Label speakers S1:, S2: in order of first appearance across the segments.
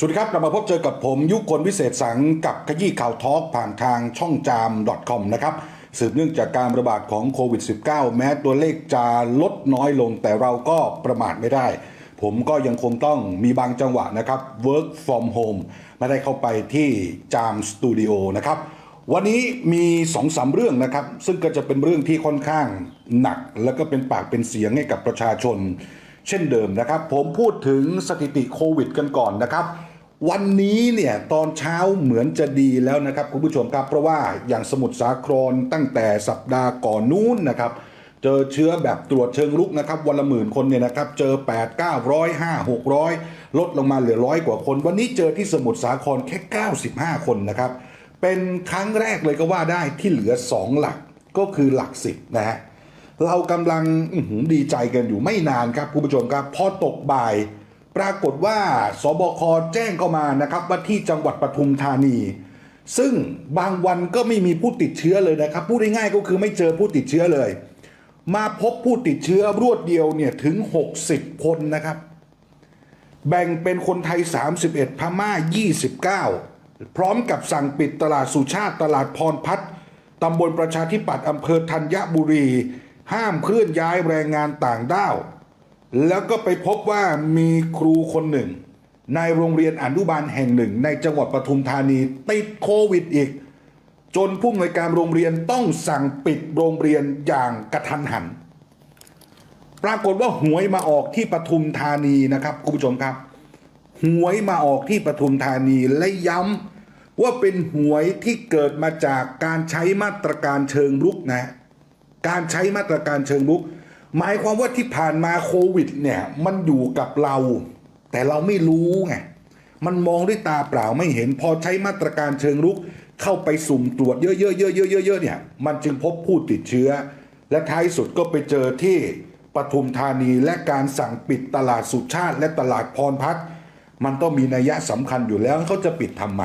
S1: สวัสดีครับกลับมาพบเจอกับผมยุคนวิเศษสังกับขยี้ข่าวทอล์กผ่านทางช่องจาม .com นะครับสืบเนื่องจากการระบาดของโควิด -19 แม้ตัวเลขจะลดน้อยลงแต่เราก็ประมาทไม่ได้ ผมก็ยังคงต้องมีบางจังหวะนะครับ work from home ไม่ได้เข้าไปที่จามสตูดิโอนะครับวันนี้มีสองสามเรื่องนะครับ ซึ่งก็จะเป็นเรื่องที่ค่อนข้างหนัก แล้วก็เป็นปากเป็นเสียงให้กับประชาชน เช่นเดิมนะครับ ผมพูดถึงสถิติโควิด กันก่อนนะครับ วันนี้เนี่ยตอนเช้าเหมือนจะดีแล้วนะครับคุณผู้ชมครับ เพราะว่าอย่างสมุทรสาครตั้งแต่สัปดาห์ก่อนนู้นนะครับ เจอเชื้อแบบตรวจเชิงลุกนะครับ วันละหมื่นคนเนี่ยนะครับ เจอ 8 9 0 5 600 ลดลงมาเหลือร้อยกว่าคน วันนี้เจอที่สมุทรสาครแค่ 95 คนนะครับ เป็นครั้งแรกเลยก็ว่าได้ที่เหลือ 2 หลักก็คือหลักสิบนะฮะเรากำลังดีใจกันอยู่ไม่นานครับคุณผู้ชมครับพอตกบ่าย ปรากฏว่าสบคแจ้งเข้ามานะครับว่าที่จังหวัดปทุมธานี ซึ่งบางวันก็ไม่มีผู้ติดเชื้อเลยนะครับพูดง่ายๆก็คือไม่เจอผู้ติดเชื้อเลย มาพบผู้ติดเชื้อรวดเดียวเนี่ยถึง 60 คนนะครับ แบ่งเป็นคนไทย 31 พม่า 29 พร้อมกับสั่งปิดตลาดสุชาติตลาดพรพัฒน์ตำบลประชาธิปัตย์อำเภอธัญบุรี ห้ามเคลื่อนย้ายแรงงานต่างด้าว แล้วก็ไปพบว่ามีครูคนหนึ่ง ในโรงเรียนอนุบาลแห่งหนึ่ง ในจังหวัดปทุมธานีติดโควิดอีก จนผู้อำนวยการโรงเรียนต้องสั่งปิดโรงเรียนอย่างกระทันหัน ปรากฏว่าหวยมาออกที่ปทุมธานีนะครับคุณผู้ชมครับ หวยมาออกที่ปทุมธานีและย้ำว่าเป็นหวยที่เกิดมาจากการใช้มาตรการเชิงรุกนะ การใช้มาตรการเชิงรุก หมายความว่าที่ผ่านมาโควิดเนี่ยมันอยู่กับเรา แต่เราไม่รู้ไงมันมองด้วยตาเปล่าไม่เห็นพอใช้มาตรการเชิงรุก เข้าไปสุ่มตรวจเยอะๆๆๆๆๆเนี่ยมันจึงพบผู้ติดเชื้อ และท้ายสุดก็ไปเจอที่ปทุมธานีและการสั่งปิดตลาดสุชาติ และตลาดพรพัฒน์มันต้องมีนัยสำคัญอยู่แล้วเขาจะปิดทำไม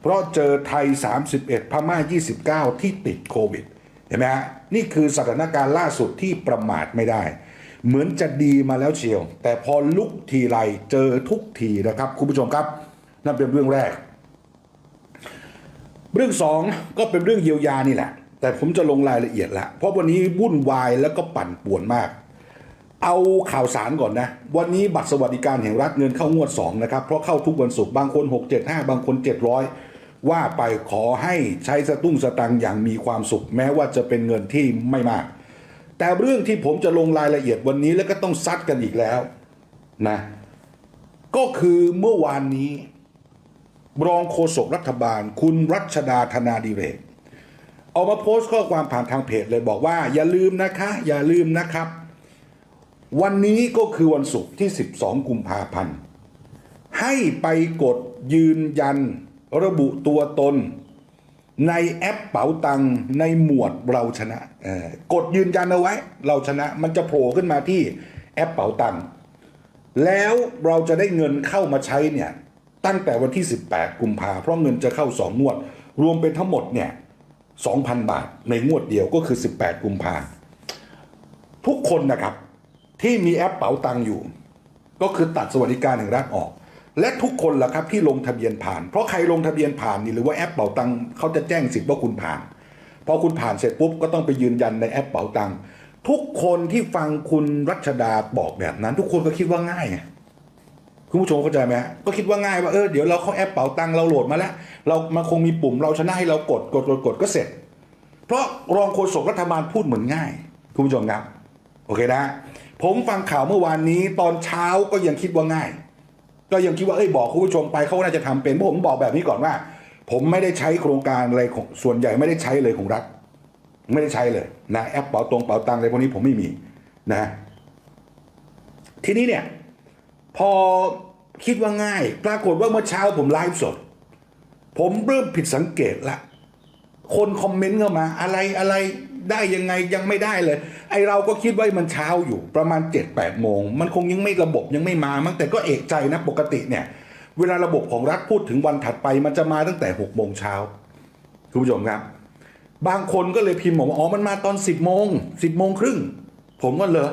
S1: เพราะเจอไทย 31 พม่า 29 ที่ติดโควิด ห็นไหมฮะนี่คือสถานการณ์ล่าสุดที่ประมาทไม่ได้ เหมือนจะดีมาแล้วเชียว แต่พอลุกทีไรเจอทุกทีนะครับ คุณผู้ชมครับ นั่นเป็นเรื่องแรก เรื่องสองก็เป็นเรื่องเยียวยานี่แหละ แต่ผมจะลงรายละเอียดละเพราะวันนี้วุ่นวายแล้วก็ปั่นป่วนมาก เอาข่าวสารก่อนนะ วันนี้บัตรสวัสดิการแห่งรัฐเงินเข้างวด2นะครับเพราะเข้าทุกวันศุกร์บางคน 675 บางคน 700 ว่าไปขอให้ใช้สตุ้งสตังอย่างมีความสุข แม้ว่าจะเป็นเงินที่ไม่มาก แต่เรื่องที่ผมจะลงรายละเอียดวันนี้แล้วก็ต้องซัดกันอีกแล้วนะก็คือเมื่อวานนี้รองโฆษกรัฐบาล คุณรัชดาธนาดิเรกออกมาโพสต์ข้อความผ่านทางเพจเลยบอกว่า อย่าลืมนะคะ อย่าลืมนะครับ วันนี้ก็คือวันศุกร์ที่ 12 กุมภาพันธ์ให้ไปกดยืนยัน ระบุตัวตน ในแอปเป๋าตังในหมวดเราชนะกดยืนยันเอาไว้ เราชนะมันจะโผล่ขึ้นมาที่แอปเป๋าตังแล้วเราจะได้เงินเข้ามาใช้เนี่ยตั้งแต่วันที่ 18 กุมภาเพราะเงินจะเข้า 2 งวด รวมเป็นทั้งหมดเนี่ย2,000 บาทในงวดเดียวก็คือ 18 กุมภาทุกคนนะครับที่มีแอปเป๋าตังอยู่ ก็คือตัดสวัสดิการแห่งรัฐออก และทุกคนล่ะครับที่ลงทะเบียนผ่าน เพราะใครลงทะเบียนผ่านนี่หรือว่าแอปเป๋าตังเขาจะแจ้งสิทธิ์ว่าคุณผ่าน พอคุณผ่านเสร็จปุ๊บก็ต้องไปยืนยันในแอปเป๋าตังทุกคนที่ฟังคุณรัชดาบอกแบบนั้น ทุกคนก็คิดว่าง่ายไงคุณผู้ชมเข้าใจไหมฮะก็คิดว่าง่ายว่าเออเดี๋ยวเราเข้าแอปเป๋าตังเราโหลดมาแล้ว เรามันคงมีปุ่มเราชนะให้เรากดกดกดกดก็เสร็จ เพราะรองโฆษกรัฐบาลพูดเหมือนง่าย คุณผู้ชมครับ โอเคนะ ผมฟังข่าวเมื่อวานนี้ตอนเช้าก็ยังคิดว่าง่าย ก็ยังคิดว่าเอ้ยบอกคุณผู้ชมไปเขาน่าจะทำเป็นผมบอกแบบนี้ก่อนว่า ผมไม่ได้ใช้โครงการอะไรของส่วนใหญ่ไม่ได้ใช้เลยของรัฐไม่ได้ใช้เลยนะแอปเป๋าตรงเป๋าตังอะไรพวกนี้ผมไม่มีนะทีนี้เนี่ยพอคิดว่าง่าย ปรากฏว่าเมื่อเช้าผมไลฟ์สด ผมเริ่มผิดสังเกตละ คนคอมเมนต์เข้ามาอะไรอะไร ได้ยังไงยังไม่ได้เลย ไอเราก็คิดว่ามันเช้าอยู่ประมาณ7จ็ดแปดโมง มันคงยังไม่ระบบยังไม่มามั้งแต่ก็เอกใจนะปกติเนี่ย เวลาระบบของรัฐพูดถึงวันถัดไป มันจะมาตั้งแต่6กโมงเช้าคุณผู้ชมครับ บางคนก็เลยพิมพ์บอกว่าอ๋อมันมาตอน 10บโมงสิบโมงครึ่งผมก็เลย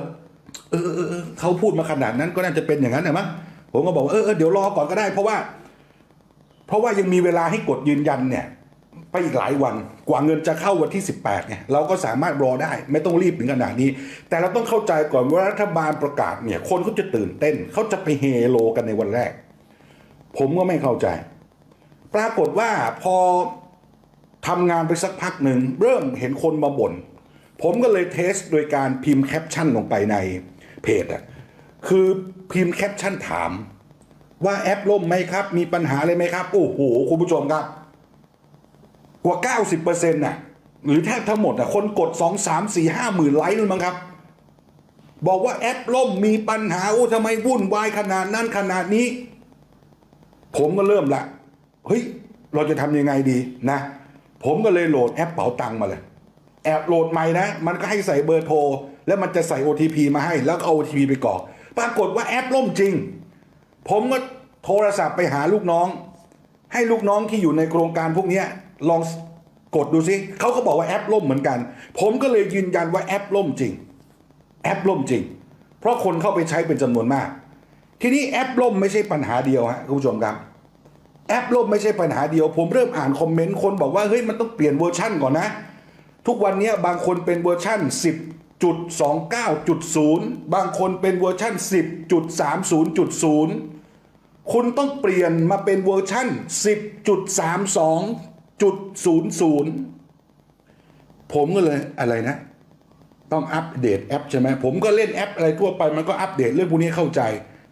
S1: เออเออเขาพูดมาขนาดนั้นก็น่าจะเป็นอย่างนั้นนะมั้งผมก็บอกว่าเออเออเดี๋ยวรอก่อนก็ได้ เพราะว่า เพราะว่ายังมีเวลาให้กดยืนยันเนี่ย ไปอีกหลายวันกว่าเงินจะเข้าวันที่ 18เนี่ยเราก็สามารถรอได้ไม่ต้องรีบถึงขนาดนี้ แต่เราต้องเข้าใจก่อนว่ารัฐบาลประกาศเนี่ยคนเขาจะตื่นเต้นเขาจะไปเฮโลกันในวันแรก ผมก็ไม่เข้าใจ ปรากฏว่าพอทำงานไปสักพักหนึ่งเริ่มเห็นคนมาบ่นผมก็เลยเทสโดยการพิมพ์แคปชั่นลงไปในเพจอะคือพิมพ์แคปชั่นถาม ว่าแอปล่มไหมครับ มีปัญหาอะไรไหมครับ โอ้โห คุณผู้ชมครับ ว่า 90%น่ะหรือแทบทั้งหมดน่ะคนกด 2 3 4 5หมื่นไลค์นู่มั้งครับ บอกว่าแอปล่มมีปัญหาโอ้ทำไมวุ่นวายขนาดนั้นขนาดนี้ ผมก็เริ่มละเฮ้ย เราจะทำยังไงดีนะ ผมก็เลยโหลดแอปเป๋าตังค์มาเลย แอบโหลดใหม่นะ มันก็ให้ใส่เบอร์โทร แล้วมันจะใส่ OTP มาให้แล้วเอา OTP ไปกรอกปรากฏว่าแอปล่มจริง ผมก็โทรศัพท์ไปหาลูกน้อง ให้ลูกน้องที่อยู่ในโครงการพวกนี้ ลองกดดูซิเขาก็บอกว่าแอปล่มเหมือนกัน ผมก็เลยยืนยันว่าแอปล่มจริง แอปล่มจริง เพราะคนเข้าไปใช้เป็นจำนวนมาก ทีนี้แอปล่มไม่ใช่ปัญหาเดียวฮะคุณผู้ชมครับ แอปล่มไม่ใช่ปัญหาเดียว ผมเริ่มอ่านคอมเมนต์คนบอกว่าเฮ้ยมันต้องเปลี่ยนเวอร์ชั่นก่อนนะ ทุกวันนี้บางคนเป็นเวอร์ชั่น 10.29.0 บางคนเป็นเวอร์ชั่น 10.30.0 คุณต้องเปลี่ยนมาเป็นเวอร์ชั่น 10.32.00ผมก็เลยอะไรนะ ต้องอัปเดตแอปใช่ไหมผมก็เล่นแอปอะไรทั่วไปมันก็อัปเดตเรื่องพวกนี้เข้าใจ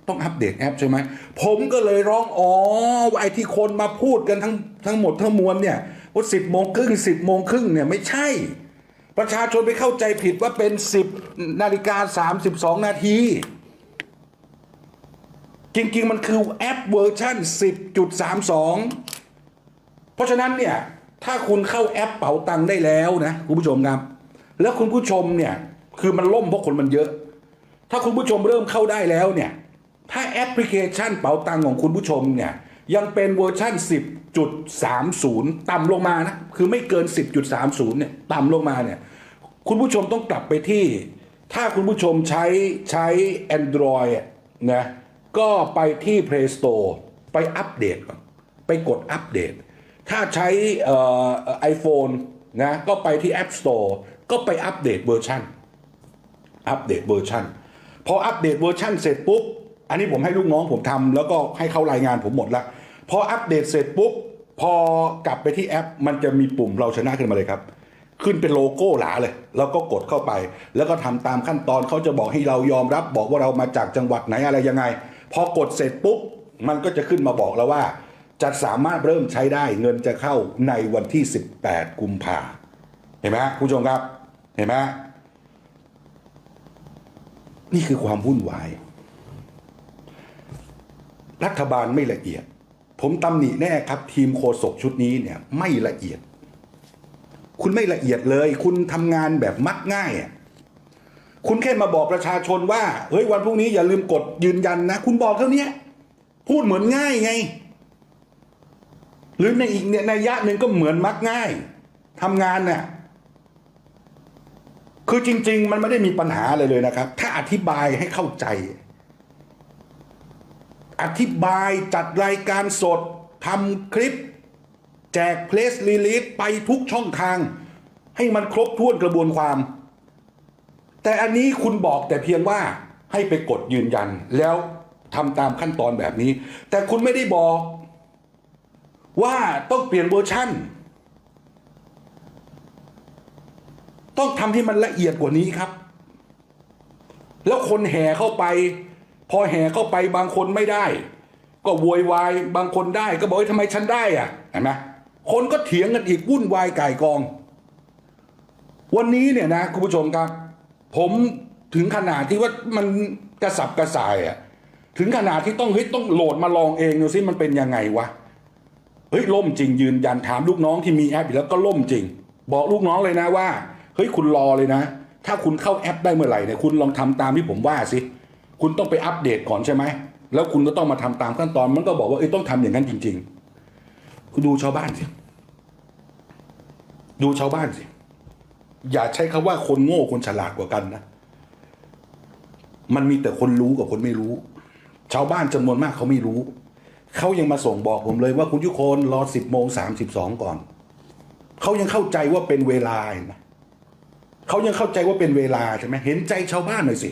S1: ต้องอัปเดตแอปใช่ไหมผมก็เลยร้องอ๋อว่าไอ้ที่คนมาพูดกันทั้งทั้งหมดทั้งมวลเนี่ยว่าสิบโมงครึ่งสิบโมงครึ่งเนี่ยไม่ใช่ ประชาชนไปเข้าใจผิดว่าเป็นสิบนาฬิกาสามสิบสองนาทีจริงๆ มันคือแอปเวอร์ชัน10.32 เพราะฉะนั้นเนี่ยถ้าคุณเข้าแอปเป๋าตังค์ได้แล้วนะคุณผู้ชมครับ แล้วคุณผู้ชมเนี่ยคือมันล่มเพราะคนมันเยอะ ถ้าคุณผู้ชมเริ่มเข้าได้แล้วเนี่ยถ้าแอปพลิเคชันเป๋าตังค์ของคุณผู้ชมเนี่ยยังเป็นเวอร์ชัน10.30 ต่ำลงมานะคือไม่เกิน 10.30เนี่ยต่ำลงมาเนี่ยคุณผู้ชมต้องกลับไปที่ ถ้าคุณผู้ชมใช้ใช้ Android นะก็ไปที่ Play Store ไปอัปเดตก่อนไปกดอัปเดต ถ้าใช้ไอโฟนนะก็ไปที่ App Store ก็ไปอัปเดตเวอร์ชันอัปเดตเวอร์ชันพออัปเดตเวอร์ชันเสร็จปุ๊บ อันนี้ผมให้ลูกน้องผมทำแล้วก็ให้เขารายงานผมหมดละพออัปเดตเสร็จปุ๊บ พอกลับไปที่แอป มันจะมีปุ่มเราชนะขึ้นมาเลยครับ ขึ้นเป็นโลโก้หลาเลย แล้วก็กดเข้าไป แล้วก็ทำตามขั้นตอนเขาจะบอกให้เรายอมรับ บอกว่าเรามาจากจังหวัดไหนอะไรยังไง พอกดเสร็จปุ๊บ มันก็จะขึ้นมาบอกแล้วว่า จะสามารถเริ่มใช้ได้เงินจะเข้าในวันที่ 18 กุมภาเห็นไหมคุณผู้ชมครับ เห็นไหมนี่คือความวุ่นวาย รัฐบาลไม่ละเอียด ผมตำหนิแน่ครับ ทีมโฆษกชุดนี้เนี่ย ไม่ละเอียด คุณไม่ละเอียดเลย คุณทำงานแบบมักง่ายอะคุณแค่มาบอกประชาชนว่า เฮ้ยวันพรุ่งนี้อย่าลืมกดยืนยันนะ คุณบอกเท่านี้พูดเหมือนง่ายไง หรือในอีกเนี่ยในยะหนึ่งก็เหมือนมักง่ายทำงานเนี่ยคือจริง ๆ มันไม่ได้มีปัญหาอะไรเลยนะครับ ถ้าอธิบายให้เข้าใจ อธิบายจัดรายการสดทำคลิป แจกเพลสรีลีสไปทุกช่องทาง ให้มันครบถ้วนกระบวนความ แต่อันนี้คุณบอกแต่เพียงว่าให้ไปกดยืนยันแล้วทำตามขั้นตอนแบบนี้ แต่คุณไม่ได้บอก ว่าต้องเปลี่ยนเวอร์ชั่น ต้องทำให้มันละเอียดกว่านี้ครับ แล้วคนแห่เข้าไป พอแห่เข้าไปบางคนไม่ได้ ก็โวยวายบางคนได้ก็บอกว่าทำไมฉันได้อะเห็นไหมคนก็เถียงกันอีกวุ่นวายไก่ายกอง วันนี้เนี่ยนะคุณผู้ชมครับ ผมถึงขนาดที่ว่ามันกระสับกระส่ายอะถึงขนาดที่ต้องเฮ้ยต้องโหลดมาลองเองดูซิมันเป็นยังไงวะเฮ้ยล่มจริงยืนยันถามลูกน้องที่มีแอปอยู่แล้วก็ล่มจริง บอกลูกน้องเลยนะว่าเฮ้ยคุณรอเลยนะ ถ้าคุณเข้าแอปได้เมื่อไหร่เนี่ยคุณลองทำตามที่ผมว่าสิคุณต้องไปอัปเดตก่อนใช่ไหมแล้วคุณก็ต้องมาทำตามขั้นตอนมันก็บอกว่าเอ้ยต้องทำอย่างนั้นจริง ๆ คุณดูชาวบ้านสิดูชาวบ้านสิอย่าใช้คำว่าคนโง่คนฉลาดกว่ากันนะมันมีแต่คนรู้กับคนไม่รู้ ชาวบ้านจำนวนมากเขาไม่รู้ เขายังมาส่งบอกผมเลยว่าคุณยุคนรอสิบโมงสามสิบสองก่อน เขายังเข้าใจว่าเป็นเวลาเห็นไหมเขายังเข้าใจว่าเป็นเวลาใช่ไหมเห็นใจชาวบ้านหน่อยสิ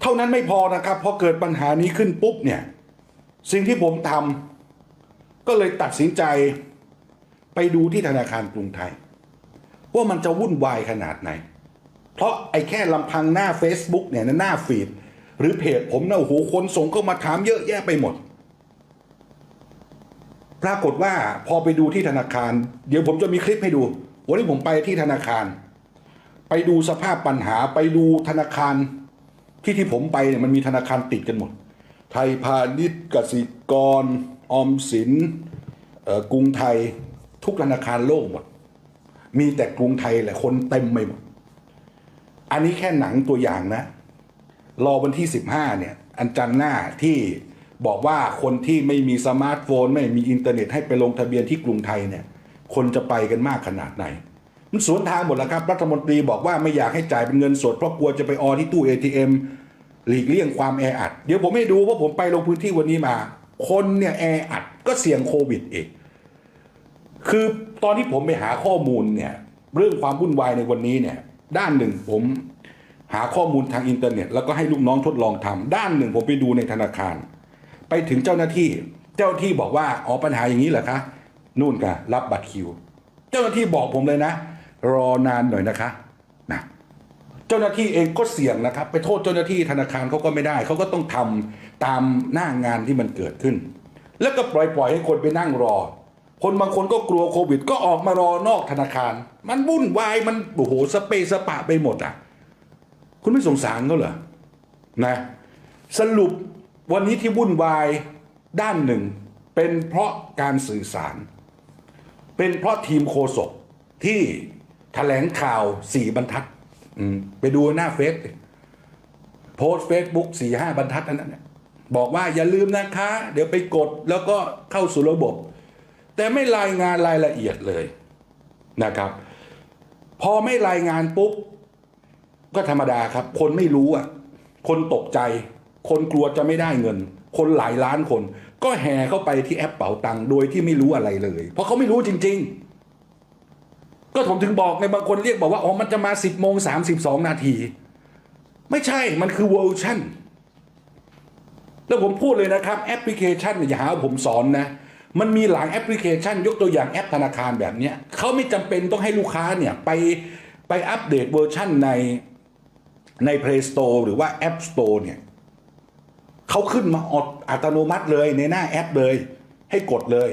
S1: เท่านั้นไม่พอนะครับพอเกิดปัญหานี้ขึ้นปุ๊บเนี่ย สิ่งที่ผมทำก็เลยตัดสินใจไปดูที่ธนาคารกรุงไทย ว่ามันจะวุ่นวายขนาดไหน เพราะไอ้แค่ลำพังหน้า Facebook เนี่ยนะหน้าฟีดหรือเพจผมนะโอ้โหคนส่งเข้ามาถามเยอะแยะไปหมด ปรากฏว่าพอไปดูที่ธนาคาร เดี๋ยวผมจะมีคลิปให้ดู วันนี้ผมไปที่ธนาคาร ไปดูสภาพปัญหาไปดูธนาคารที่ที่ผมไปเนี่ยมันมีธนาคารติดกันหมด ไทยพาณิชย์กสิกร ออมสินกรุงไทยทุกธนาคารโลกหมด มีแต่กรุงไทยแหละคนเต็มไปหมด อันนี้แค่หนังตัวอย่างนะ รอวันที่ 15เนี่ย อันจันหน้าที่ บอกว่าคนที่ไม่มีสมาร์ทโฟน ไม่มีอินเทอร์เน็ตให้ไปลงทะเบียนที่กรุงไทยเนี่ย คนจะไปกันมากขนาดไหน มันสวนทางหมดแล้วครับ รัฐมนตรีบอกว่าไม่อยากให้จ่ายเป็นเงินสดเพราะกลัวจะไปออที่ตู้ ATM หลีกเลี่ยงความแออัด เดี๋ยวผมให้ดูว่าผมไปลงพื้นที่วันนี้มา คนเนี่ยแออัดก็เสี่ยงโควิดอีกคือตอนที่ผมไปหาข้อมูลเนี่ยเรื่องความวุ่นวายในวันนี้เนี่ยด้านหนึ่งผมหาข้อมูลทางอินเทอร์เน็ต แล้วก็ให้ลูกน้องทดลองทำด้านหนึ่งผมไปดูในธนาคาร ไปถึงเจ้าหน้าที่ เจ้าหน้าที่บอกว่าอ๋อปัญหาอย่างนี้เหรอคะนู่นกะรับบัตรคิว เจ้าหน้าที่บอกผมเลยนะ รอนานหน่อยนะคะนะเจ้าหน้าที่เองก็เสี่ยงนะครับ ไปโทษเจ้าหน้าที่ธนาคารเขาก็ไม่ได้เขาก็ต้องทำตามหน้างานที่มันเกิดขึ้น แล้วก็ปล่อยปล่อยให้คนไปนั่งรอ คนบางคนก็กลัวโควิด ก็ออกมารอนอกธนาคาร มันวุ่นวายมันโอ้โหสเปซสปะไปหมดอะ คุณไม่สงสารเขาเหรอนะ สรุป วันนี้ที่วุ่นวายด้านหนึ่ง เป็นเพราะการสื่อสาร เป็นเพราะทีมโคศกที่แถลงข่าวสี่บรรทัดไปดูหน้าเฟซโพสเฟซบุ๊กสี่ห้าบรรทัดนนั้นน่ะบอกว่าอย่าลืมนะคะ เดี๋ยวไปกดแล้วก็เข้าสู่ระบบ แต่ไม่รายงานรายละเอียดเลยนะครับ พอไม่รายงานปุ๊บ ก็ธรรมดาครับ คนไม่รู้อะ คนตกใจ คนกลัวจะไม่ได้เงิน คนหลายล้านคน ก็แห่เข้าไปที่แอปเป๋าตังค์โดยที่ไม่รู้อะไรเลย เพราะเขาไม่รู้จริง ๆ ก็ผมถึงบอกในบางคนเรียกบอกว่าอ๋อมันจะมา 10โมง32นาที ไม่ใช่มันคือเวอร์ชันแล้วผมพูดเลยนะครับแอปพลิเคชันอย่าหาผมสอนนะมันมีหลายแอปพลิเคชัน ยกตัวอย่างแอปธนาคารแบบเนี้ยเขาไม่จำเป็นต้องให้ลูกค้าเนี่ยไปไปอัปเดตเวอร์ชันในใน Play Store หรือว่า App Store เนี่ย เขาขึ้นมาออดอัตโนมัติเลยในหน้าแอปเลย ให้กดเลย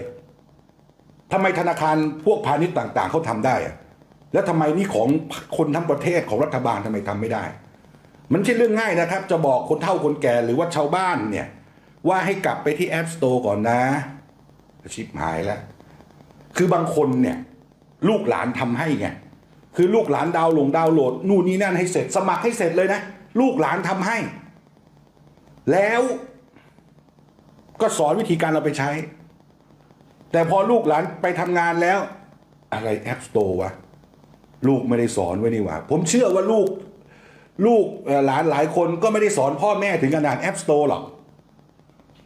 S1: ทำไมธนาคารพวกพาณิชย์ต่าง ๆเขาทำได้อะแล้วทำไมนี่ของคนทั้งประเทศของรัฐบาลทำไมทำไม่ได้ มันไม่ใช่เรื่องง่ายนะครับ จะบอกคนเฒ่าคนแก่หรือว่าชาวบ้านเนี่ย ว่าให้กลับไปที่ App Store ก่อนนะ ชิบหายแล้ว คือบางคนเนี่ย ลูกหลานทำให้ไงคือลูกหลานดาวน์ลงดาวน์โหลด นู่นนี่นั่นให้เสร็จ สมัครให้เสร็จเลยนะ ลูกหลานทำให้ แล้วก็สอนวิธีการเราไปใช้ แต่พอลูกหลานไปทำงานแล้ว อะไร App Store วะ ลูกไม่ได้สอนไว้นี่หว่า ผมเชื่อว่าลูก ลูกหลานหลายคนก็ไม่ได้สอนพ่อแม่ถึงขนาด App Store หรอก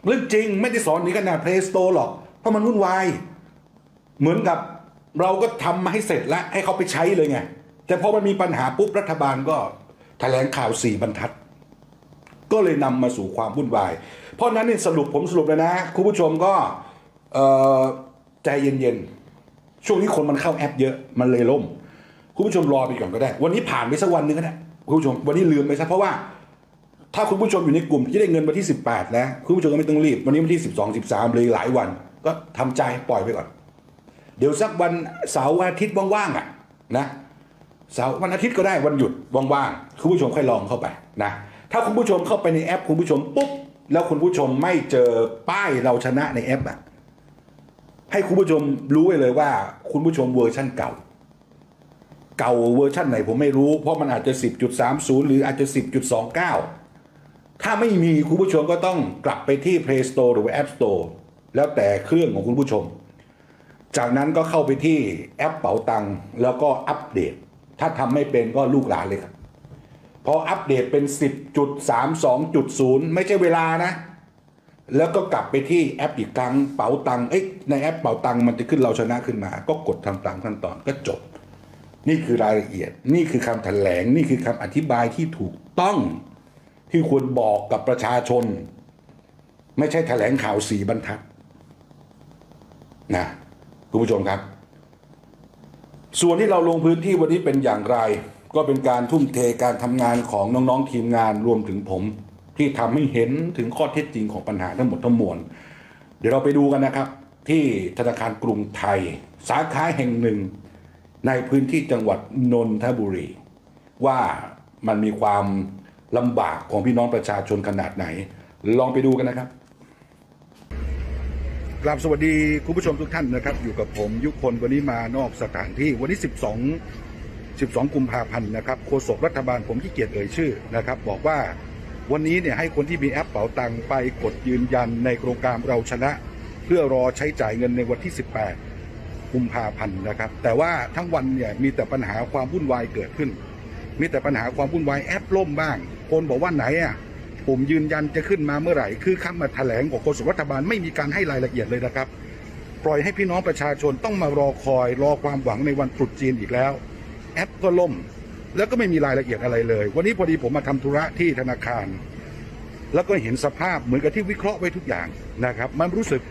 S1: เรื่องจริงไม่ได้สอนถึงขนาด Play Store หรอก เพราะมันวุ่นวาย เหมือนกับเราก็ทำมาให้เสร็จแล้วให้เขาไปใช้เลยไง แต่พอมันมีปัญหาปุ๊บรัฐบาลก็แถลงข่าวสี่บรรทัด ก็เลยนำมาสู่ความวุ่นวาย เพราะนั้นเนี่ยสรุปผมสรุปเลยนะคุณผู้ชมก็ใจเย็นๆ ช่วงนี้คนมันเข้าแอปเยอะมันเลยล่ม คุณผู้ชมรอไปก่อนก็ได้ วันนี้ผ่านไปสักวันนึงก็ได้คุณผู้ชมวันนี้ลืมไปซะเพราะว่า ถ้าคุณผู้ชมอยู่ในกลุ่มที่ได้เงินวันที่ 18 นะ คุณผู้ชมก็ไม่ต้องรีบ วันนี้วันที่ 12 13เลยหลายวัน ก็ทำใจปล่อยไปก่อน เดี๋ยวสักวันเสาร์วันอาทิตย์ว่างๆอะนะเสาร์วันอาทิตย์ก็ได้วันหยุดว่างๆคุณผู้ชมค่อยลองเข้าไปนะ ถ้าคุณผู้ชมเข้าไปในแอป คุณผู้ชมปุ๊บแล้วคุณผู้ชมไม่เจอป้ายเราชนะในแอปอะให้คุณผู้ชมรู้ไว้เลยว่า คุณผู้ชมเวอร์ชั่นเก่า เก่าเวอร์ชั่นไหนผมไม่รู้เพราะมันอาจจะ 10.30 หรืออาจจะ 10.29 ถ้าไม่มีคุณผู้ชมก็ต้องกลับไปที่ Play Store หรือ App Store แล้วแต่เครื่องของคุณผู้ชม จากนั้นก็เข้าไปที่แอปเป๋าตังค์แล้วก็อัปเดต ถ้าทำไม่เป็นก็ลูกหลานเลยครับ พออัปเดตเป็น 10.32.0 ไม่ใช่เวลานะ แล้วก็กลับไปที่แอปอีกครั้งเป๋าตังค์เอ้ยในแอปเป๋าตังค์มันจะขึ้นเราชนะขึ้นมา ก็กดทำตามขั้นตอนก็จบ นี่คือรายละเอียด นี่คือคำแถลง นี่คือคำอธิบายที่ถูกต้องที่ควรบอกกับประชาชน ไม่ใช่แถลงข่าวสีบรรทัดนะคุณผู้ชมครับ ส่วนที่เราลงพื้นที่วันนี้เป็นอย่างไร ก็เป็นการทุ่มเทการทำงานของน้องๆทีมงานรวมถึงผม ที่ทำให้เห็นถึงข้อเท็จจริงของปัญหาทั้งหมดทั้งมวลเดี๋ยวเราไปดูกันนะครับ ที่ธนาคารกรุงไทย สาขาแห่งหนึ่ง ในพื้นที่จังหวัดนนทบุรี ว่ามันมีความลำบากของพี่น้องประชาชนขนาดไหน ลองไปดูกันนะครับกราบสวัสดีคุณผู้ชมทุกท่านนะครับ อยู่กับผมยุคคนวันนี้มานอกสถานที่วันนี้ 12 12 กุมภาพันธ์นะครับโฆษกรัฐบาลผมขี้เกียจเอ่ยชื่อนะครับ บอกว่าวันนี้เนี่ยให้คนที่มีแอปเป๋าตังไปกดยืนยันในโครงการเราชนะ เพื่อรอใช้จ่ายเงินในวันที่ 18 กุมภาพันธ์นะครับ แต่ว่าทั้งวันเนี่ยมีแต่ปัญหาความวุ่นวายเกิดขึ้น มีแต่ปัญหาความวุ่นวายแอปล่มบ้าง คนบอกว่าไหนอะผมยืนยันจะขึ้นมาเมื่อไหร่ คือคำมาแถลงของโฆษกรัฐบาลไม่มีการให้รายละเอียดเลยนะครับ ปล่อยให้พี่น้องประชาชนต้องมารอคอยรอความหวังในวันตรุษจีนอีกแล้ว แอปก็ล่ม แล้วก็ไม่มีรายละเอียดอะไรเลย วันนี้พอดีผมมาทำธุระที่ธนาคาร แล้วก็เห็นสภาพเหมือนกับที่วิเคราะห์ไว้ทุกอย่างนะครับ มันรู้สึก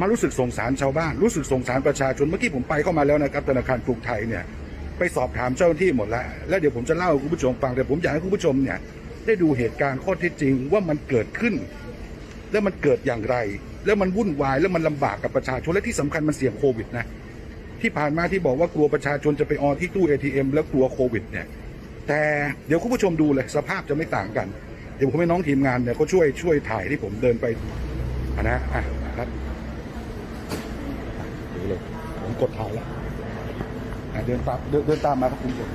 S1: มันรู้สึกสงสารชาวบ้าน รู้สึกสงสารประชาชนเมื่อกี้ผมไปเข้ามาแล้วนะครับธนาคารกรุงไทยเนี่ยไปสอบถามเจ้าหน้าที่หมดแล้ว แล้วเดี๋ยวผมจะเล่าให้คุณผู้ชมฟังแต่ผมอยากให้คุณผู้ชมเนี่ยได้ดูเหตุการณ์ข้อเท็จจริงว่ามันเกิดขึ้น แล้วมันเกิดอย่างไร แล้วมันวุ่นวายแล้วมันลำบากกับประชาชนและที่สำคัญมันเสี่ยงโควิดนะ ที่ผ่านมาที่บอกว่ากลัวประชาชนจะไปออที่ตู้ ATM แล้วกลัวโควิดเนี่ยแต่เดี๋ยวคุณผู้ชมดูเลยสภาพจะไม่ต่างกัน เดี๋ยวผมให้น้องทีมงานเนี่ยเขาช่วยช่วยถ่ายที่ผมเดินไปนะอะครับดูเลยผมกดถ่ายแล้วเดินตามเดินเดินตามมาครับคุณผู้ชม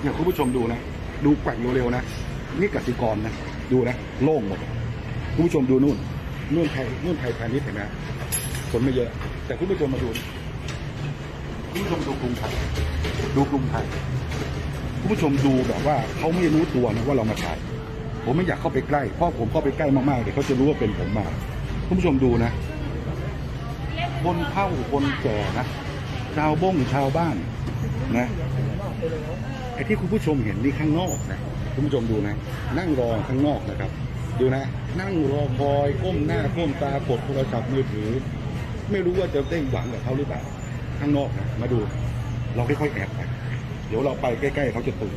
S1: เนี่ยคุณผู้ชมดูนะ ดูแกว่งเร็วๆนะ นี่กสิกรนะ ดูนะ โล่งหมด คุณผู้ชมดูนู่น นู่นไทยนู่นไทยพาณิชย์เห็นไหมคนไม่เยอะ แต่คุณผู้ชมมาดู คุณผู้ชมดูกรุงไทย ดูกรุงไทย คุณผู้ชมดูแบบว่าเขาไม่รู้ตัวนะว่าเรามาถ่าย ผมไม่อยากเข้าไปใกล้ เพราะผมเข้าไปใกล้มากๆเดี๋ยวเขาจะรู้ว่าเป็นผมมา คุณผู้ชมดูนะ คนเฒ่าคนแก่นะ ชาวบ้งชาวบ้านนะ อ้ที่คุณผู้ชมเห็นนี่ข้างนอกนะคุณผู้ชมดูนะ นั่งรอข้างนอกนะครับ ดูนะ นั่งรอคอยก้มหน้าก้มตากดโทรศัพท์มือถือ ไม่รู้ว่าจะได้หวังกับเขาหรือเปล่าข้างนอกนะมาดู เราค่อยๆแอบไปเดี๋ยวเราไปใกล้ๆเขาจะตื่น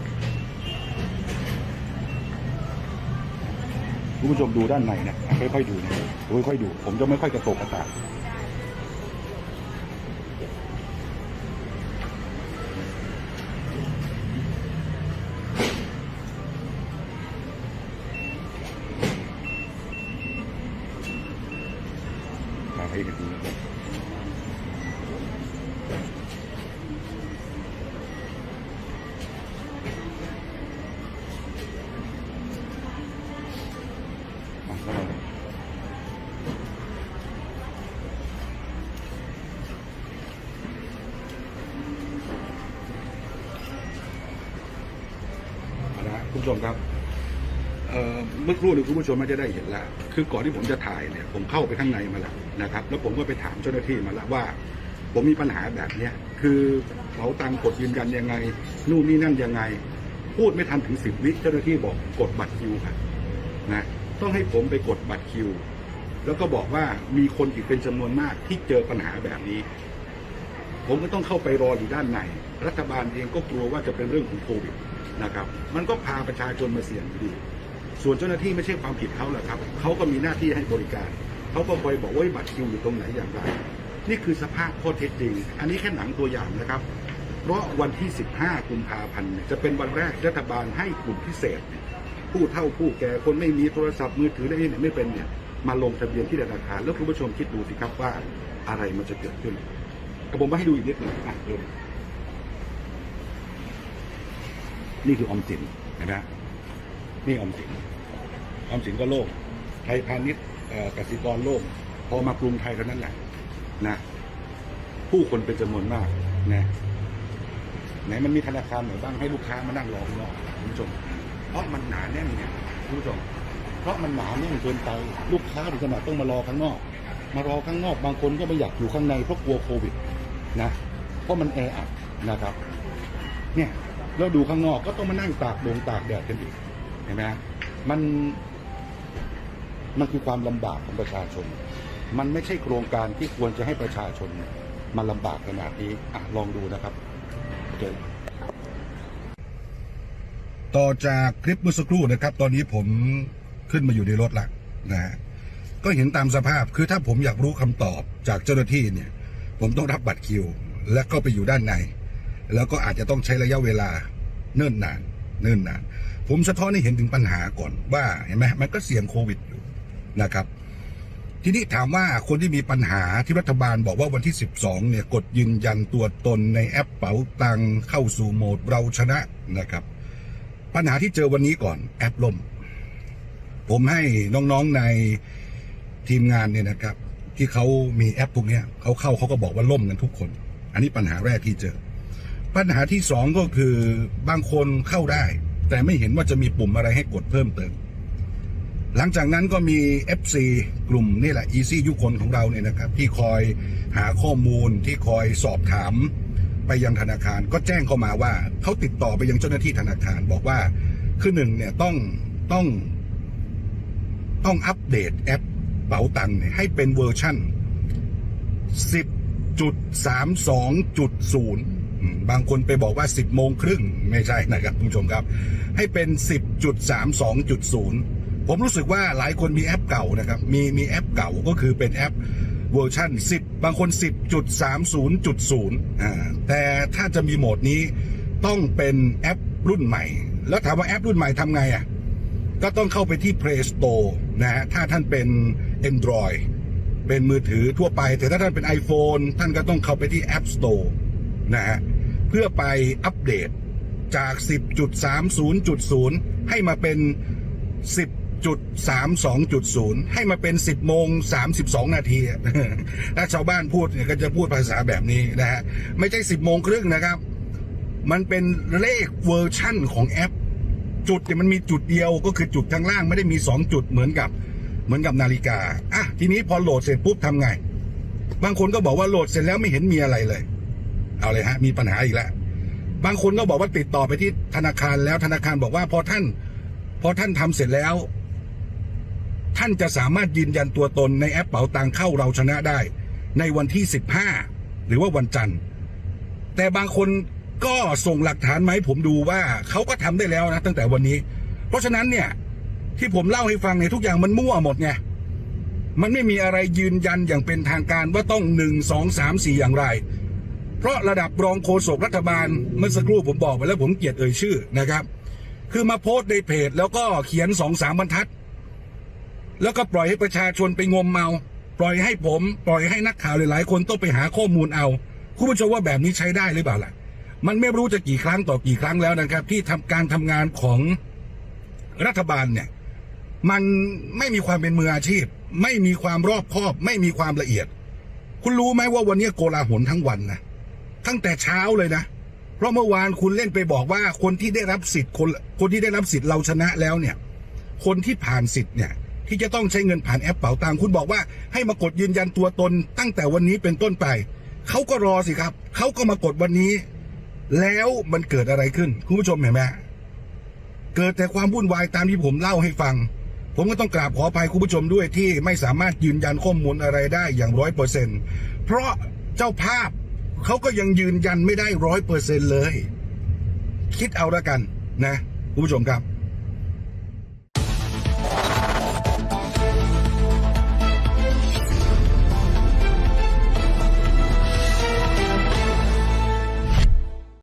S1: คุณผู้ชมดูด้านในนะค่อยๆดูนะค่อยๆดู ผมจะไม่ค่อยกระโตกกระตาก ผู้ชมครับเมื่อครู่นี้คุณผู้ชมน่าจะได้เห็นแล้ว คือก่อนที่ผมจะถ่ายเนี่ยผมเข้าไปข้างในมาแล้วนะครับ แล้วผมก็ไปถามเจ้าหน้าที่มาแล้วว่า ผมมีปัญหาแบบเนี้ยคือเขาตังกดยืนยันยังไง นู่นนี่นั่นยังไง พูดไม่ทันถึงสิบวิเจ้าหน้าที่บอกกดบัตรคิวครับนะต้องให้ผมไปกดบัตรคิว แล้วก็บอกว่ามีคนอีกเป็นจำนวนมากที่เจอปัญหาแบบนี้ ผมก็ต้องเข้าไปรออยู่ด้านในรัฐบาลเองก็กลัวว่าจะเป็นเรื่องของโควิด นะครับ มันก็พาประชาชนมาเสี่ยงอยู่ดี ส่วนเจ้าหน้าที่ไม่ใช่ความผิดเขาหรอกครับเขาก็มีหน้าที่ให้บริการเขาก็คอยบอกว่าบัตรคิวอยู่ตรงไหนอย่างไร นี่คือสภาพข้อเท็จจริง อันนี้แค่หนังตัวอย่างนะครับ เพราะวันที่ 15 กุมภาพันธ์จะเป็นวันแรกรัฐบาลให้กลุ่มพิเศษ ผู้เฒ่าผู้แก่คนไม่มีโทรศัพท์มือถือได้เนี่ยไม่เป็นเนี่ยมาลงทะเบียนที่ธนาคารแล้วคุณผู้ชมคิดดูสิครับว่าอะไรมันจะเกิดขึ้นกระผมมาให้ดูอีกนิดหนึ่งอะดู นี่คืออมสินเห็นไหมนี่อมสินอมสินก็โลกไทยพาณิชย์กสิกรโลกพอมากรุงไทยเท่านั้นแหละนะผู้คนเป็นจำนวนมากนะไหนมันมีธนาคารไหนบ้างให้ลูกค้ามานั่งรอข้างนอกคุณผู้ชมเพราะมันหนาแน่นไงคุณผู้ชมเพราะมันหนาแน่นเกินไปลูกค้าถึงขนาดต้องมารอข้างนอก มารอข้างนอกบางคนก็ไม่อยากอยู่ข้างในเพราะกลัวโควิดนะเพราะมันแออัดนะครับ เนี่ย เราดูข้างนอกก็ต้องมานั่งตากลงตากแดดกันอีกเห็นไหมมันมันคือความลำบากของประชาชน มันไม่ใช่โครงการที่ควรจะให้ประชาชนมาลำบากขนาดนี้อะลองดูนะครับโอเคต่อจากคลิปเมื่อสักครู่นะครับ ตอนนี้ผมขึ้นมาอยู่ในรถละนะฮะก็เห็นตามสภาพคือถ้าผมอยากรู้คำตอบจากเจ้าหน้าที่เนี่ย ผมต้องรับบัตรคิว และก็ไปอยู่ด้านใน แล้วก็อาจจะต้องใช้ระยะเวลาเนิ่นนาน เนิ่นนาน ผมสะท้อนให้เห็นถึงปัญหาก่อนว่าเห็นไหมมันก็เสี่ยงโควิดอยู่นะครับ ทีนี้ถามว่าคนที่มีปัญหาที่รัฐบาลบอกว่าวันที่ 12 เนี่ยกดยืนยันตัวตนในแอปเป๋าตังเข้าสู่โหมดเราชนะนะครับ ปัญหาที่เจอวันนี้ก่อนแอปล่มผมให้น้องๆในทีมงานเนี่ยนะครับ ที่เขามีแอปพวกนี้เขาเข้าเขาก็บอกว่าล่มกันทุกคน อันนี้ปัญหาแรกที่เจอ ปัญหาที่สองก็คือบางคนเข้าได้ แต่ไม่เห็นว่าจะมีปุ่มอะไรให้กดเพิ่มเติม หลังจากนั้นก็มี FC กลุ่มนี่แหละ Easy ยุคนของเราเนี่ยนะครับ ที่คอยหาข้อมูลที่คอยสอบถามไปยังธนาคารก็แจ้งเข้ามาว่าเขาติดต่อไปยังเจ้าหน้าที่ธนาคารบอกว่าคือหนึ่งเนี่ยต้องต้องต้องอัปเดตแอปเป๋าตังค์ให้เป็นเวอร์ชั่น 10.32.0อืม บางคนไปบอกว่า 10 โมงครึ่งไม่ใช่นะครับคุณผู้ชมครับ ให้เป็น 10.32.0 ผมรู้สึกว่าหลายคนมีแอปเก่านะครับ มีมีแอปเก่าก็คือเป็นแอปเวอร์ชัน10 บางคน 10.30.0อ่าแต่ถ้าจะมีโหมดนี้ต้องเป็นแอปรุ่นใหม่ แล้วถามว่าแอปรุ่นใหม่ทำไงอะ ก็ต้องเข้าไปที่ Play Store นะฮะ ถ้าท่านเป็น Android เป็นมือถือทั่วไป แต่ถ้าท่านเป็น iPhone ท่านก็ต้องเข้าไปที่ App Store นะฮะ พื่อไปอัปเดตจาก 10.30.0 ให้มาเป็น 10.32.0 ให้มาเป็น 10 โมง 32 นาทีถ้าชาวบ้านพูดเนี่ยก็จะพูดภาษาแบบนี้นะฮะ ไม่ใช่ 10 โมงครึ่งนะครับ มันเป็นเลขเวอร์ชั่นของแอป จุดเนี่ยมันมีจุดเดียวก็คือจุดข้างล่างไม่ได้มีสองจุดเหมือนกับเหมือนกับนาฬิกา อะ ทีนี้พอโหลดเสร็จปุ๊บทำไง บางคนก็บอกว่าโหลดเสร็จแล้วไม่เห็นมีอะไรเลย เอาเลยฮะมีปัญหาอีกแล้วบางคนก็บอกว่าติดต่อไปที่ธนาคารแล้วธนาคารบอกว่าพอท่านพอท่านทำเสร็จแล้ว ท่านจะสามารถยืนยันตัวตนในแอปเป๋าตังเข้าเราชนะได้ ในวันที่ 15 หรือว่าวันจันทร์ แต่บางคนก็ส่งหลักฐานมาให้ผมดูว่าเขาก็ทำได้แล้วนะตั้งแต่วันนี้ เพราะฉะนั้นเนี่ยที่ผมเล่าให้ฟังเนี่ยทุกอย่างมันมั่วหมดไงมันไม่มีอะไรยืนยันอย่างเป็นทางการว่าต้องหนึ่งสองสามสี่อย่างไร เพราะระดับรองโฆษกรัฐบาลเมื่อสักครู่ผมบอกไปแล้วผมเกลียดเอ่ยชื่อนะครับ คือมาโพสต์ในเพจแล้วก็เขียนสองสามบรรทัด แล้วก็ปล่อยให้ประชาชนไปงมเมา ปล่อยให้ผม ปล่อยให้นักข่าวหลายๆคนต้องไปหาข้อมูลเอา คุณผู้ชมว่าแบบนี้ใช้ได้หรือเปล่าล่ะ มันไม่รู้จะกี่ครั้งต่อกี่ครั้งแล้วนะครับ ที่ทำการทำงานของรัฐบาลเนี่ย มันไม่มีความเป็นมืออาชีพ ไม่มีความรอบคอบ ไม่มีความละเอียด คุณรู้ไหมว่าวันนี้โกลาหลทั้งวันนะ ตั้งแต่เช้าเลยนะ เพราะเมื่อวานคุณเล่นไปบอกว่าคนที่ได้รับสิทธิ์คนคนที่ได้รับสิทธิ์เราชนะแล้วเนี่ย คนที่ผ่านสิทธิ์เนี่ย ที่จะต้องใช้เงินผ่านแอปเป๋าตังคุณบอกว่าให้มากดยืนยันตัวตน ตั้งแต่วันนี้เป็นต้นไปเขาก็รอสิครับเขาก็มากดวันนี้ แล้วมันเกิดอะไรขึ้นคุณผู้ชมเห็นไหมเกิดแต่ความวุ่นวายตามที่ผมเล่าให้ฟัง ผมก็ต้องกราบขออภัยคุณผู้ชมด้วยที่ไม่สามารถยืนยันข้อมูลอะไรได้อย่างร้อยเปอร์เซ็นเพราะเจ้าภาพ เขาก็ยังยืนยันไม่ได้ร้อยเปอร์เซ็นเลย คิดเอาละกันนะคุณผู้ชมครับ